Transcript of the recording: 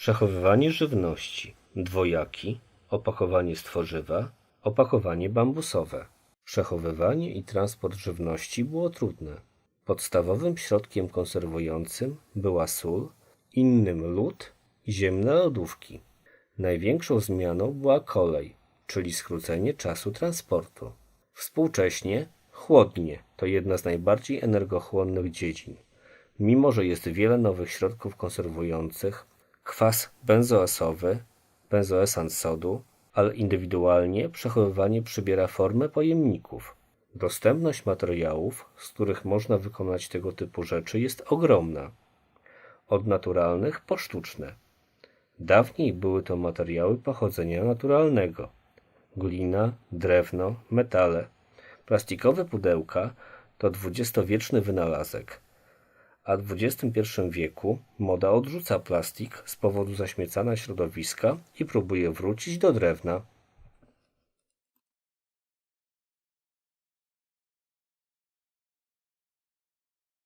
Przechowywanie żywności. Dwojaki. Opakowanie z tworzywa. Opakowanie bambusowe. Przechowywanie i transport żywności było trudne. Podstawowym środkiem konserwującym była sól, innym lód i ziemne lodówki. Największą zmianą była kolej, czyli skrócenie czasu transportu. Współcześnie chłodnie to jedna z najbardziej energochłonnych dziedzin. Mimo, że jest wiele nowych środków konserwujących, kwas benzoesowy, benzoesan sodu, ale indywidualnie przechowywanie przybiera formę pojemników. Dostępność materiałów, z których można wykonać tego typu rzeczy, jest ogromna. Od naturalnych po sztuczne. Dawniej były to materiały pochodzenia naturalnego. Glina, drewno, metale. Plastikowe pudełka to dwudziestowieczny wynalazek, a w XXI wieku moda odrzuca plastik z powodu zaśmiecania środowiska i próbuje wrócić do drewna.